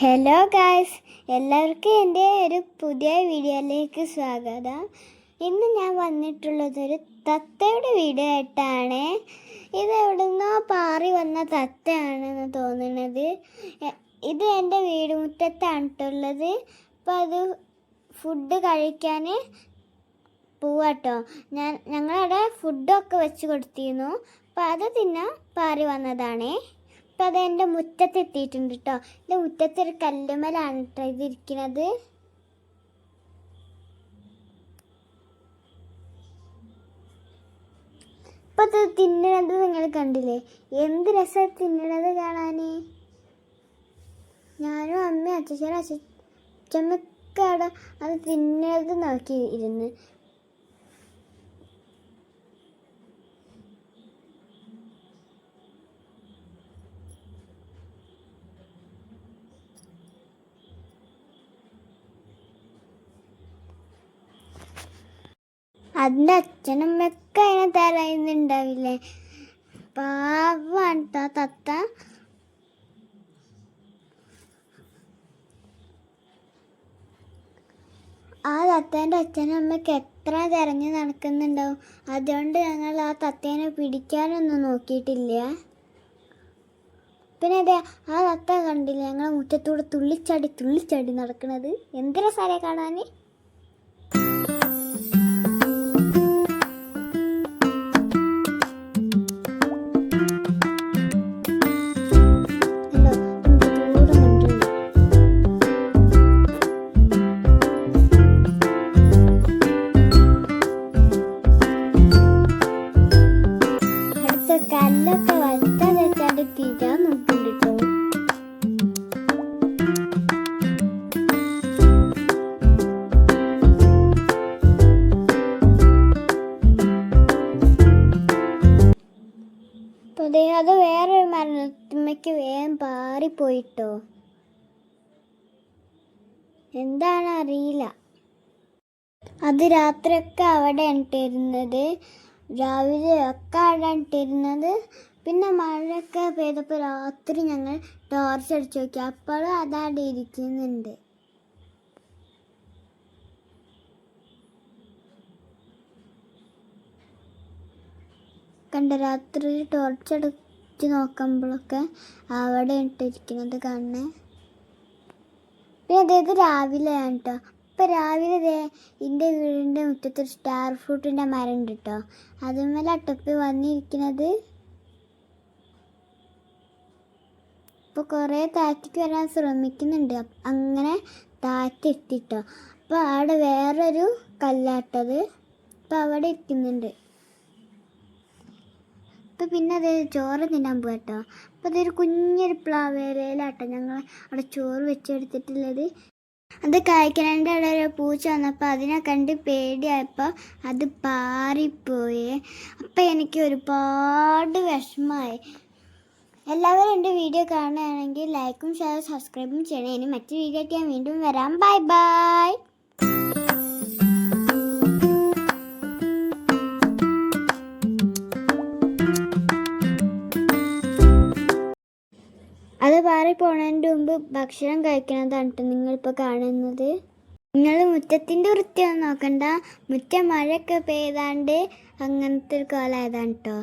Hello guys എല്ലാവർക്കും എന്റെ ഒരു പുതിയ വീഡിയോയിലേക്ക് സ്വാഗതം. ഇന്ന് ഞാൻ വന്നിട്ടുള്ളത് ഒരു തത്തയുടെ വീഡിയോ ആയിട്ടാണ്. ഇത് എവിടുന്നോ പാറി വന്ന തത്തയാണെന്ന് തോന്നുന്നത് ഇത് എന്റെ വീട് മുറ്റത്താണ് അപ്പോൾ അത് ഫുഡ് കഴിക്കാൻ പോവാട്ടോ. ഞാൻ ഞങ്ങളവിടെ ഫുഡൊക്കെ വെച്ച് കൊടുത്തിരുന്നു. അപ്പം അത് തിന്നാൻ പാറി വന്നതാണേ. അപ്പം അത് എന്റെ മുറ്റത്ത് എത്തിയിട്ടുണ്ട് കേട്ടോ എന്റെ മുറ്റത്തൊരു കല്ലുമലാണ് കേട്ടോ ഇതിരിക്കുന്നത് ഇപ്പം അത് തിന്നണത് നിങ്ങൾ കണ്ടില്ലേ? എന്ത് രസം തിന്നണത് കാണാൻ ഞാനും അമ്മയും അച്ഛനും അച്ഛമ്മയൊക്കെ അവിടെ അത് തിന്നണത് നോക്കി ഇരുന്ന്. അതിന്റെ അച്ഛനമ്മയൊക്കെ അതിനെ തരയുന്നുണ്ടാവില്ലേ പാവാണ് തത്ത. ആ തത്തേന്റെ അച്ഛനും അമ്മയ്ക്ക് എത്ര തിരഞ്ഞു നടക്കുന്നുണ്ടാവും? അതുകൊണ്ട് ഞങ്ങൾ ആ തത്തേനെ പിടിക്കാനൊന്നും നോക്കിയിട്ടില്ല. പിന്നെ അതെ ആ തത്ത കണ്ടില്ല ഞങ്ങളെ മുറ്റത്തൂടെ തുള്ളിച്ചാടി തുള്ളിച്ചാടി നടക്കുന്നത് എന്ത് സാറേ കാണാൻ കല്ലൊക്കെ വലുതാ വെച്ചാണ്ട് തിരിച്ചാൻ നോക്കുന്നുണ്ട് കേട്ടോ അത് വേറൊരു മരണത്തിമ്മയ്ക്ക് വേഗം പാറിപ്പോയിട്ടോ. എന്താണ് അറിയില്ല അത് രാത്രിയൊക്കെ അവിടെ ഇട്ടിരുന്നത് രാവിലെ ഒക്കെ ഇട്ടിരുന്നത് പിന്നെ മഴയൊക്കെ പെയ്തപ്പോൾ രാത്രി ഞങ്ങൾ ടോർച്ച് അടിച്ചു നോക്കി അപ്പോഴും അതവിടെ ഇരിക്കുന്നുണ്ട്. കണ്ട രാത്രി ടോർച്ച് അടിച്ച് നോക്കുമ്പോഴൊക്കെ അവിടെ ഇട്ടിരിക്കുന്നത് കാണണേ പിന്നെ അതായത് രാവിലെയാണ് കേട്ടോ ഇപ്പം രാവിലെ ദേ എന്റെ വീടിന്റെ മുറ്റത്ത് ഒരു സ്റ്റാർ ഫ്രൂട്ടിന്റെ മരം ഉണ്ട് കേട്ടോ അതുമേലെ അട്ടപ്പി വന്നിരിക്കുന്നത്. ഇപ്പോൾ കുറേ താറ്റിക്ക് വരാൻ ശ്രമിക്കുന്നുണ്ട്. അങ്ങനെ താറ്റെത്തിട്ടോ. അപ്പോൾ അവിടെ വേറൊരു കല്ലാട്ടത് അപ്പോൾ അവിടെ ഇരിക്കുന്നുണ്ട്. അപ്പോൾ പിന്നെ അത് ചോറ് തിന്നാൻ പോകട്ടോ അപ്പോൾ അതൊരു കുഞ്ഞൊരു പ്ലാവേലയിലാട്ടോ ഞങ്ങൾ അവിടെ ചോറ് വെച്ചെടുത്തിട്ടുള്ളത്. അത് കഴിക്കണേന്റെ അവിടെ ഒരു പൂച്ച വന്നപ്പോൾ അതിനെ കണ്ട് പേടിയായപ്പോൾ അത് പാറിപ്പോയി. അപ്പം എനിക്ക് ഒരുപാട് വിഷമമായി എല്ലാവരും എന്റെ വീഡിയോ കാണുകയാണെങ്കിൽ ലൈക്കും ഷെയറും സബ്സ്ക്രൈബും ചെയ്യണം. ഇനി മറ്റു വീഡിയോ ആയിട്ട് ഞാൻ വീണ്ടും വരാം. Bye bye. പാറി പോണതിന്റെ മുമ്പ് ഭക്ഷണം കഴിക്കണതാണ് ട്ടോ നിങ്ങളിപ്പോൾ കാണുന്നത്. നിങ്ങൾ മുറ്റത്തിന്റെ വൃത്തിയൊന്നും നോക്കണ്ട. മുറ്റം മഴയൊക്കെ പെയ്താണ്ട് അങ്ങനത്തെ ഒരു കോലമായതാണ് കേട്ടോ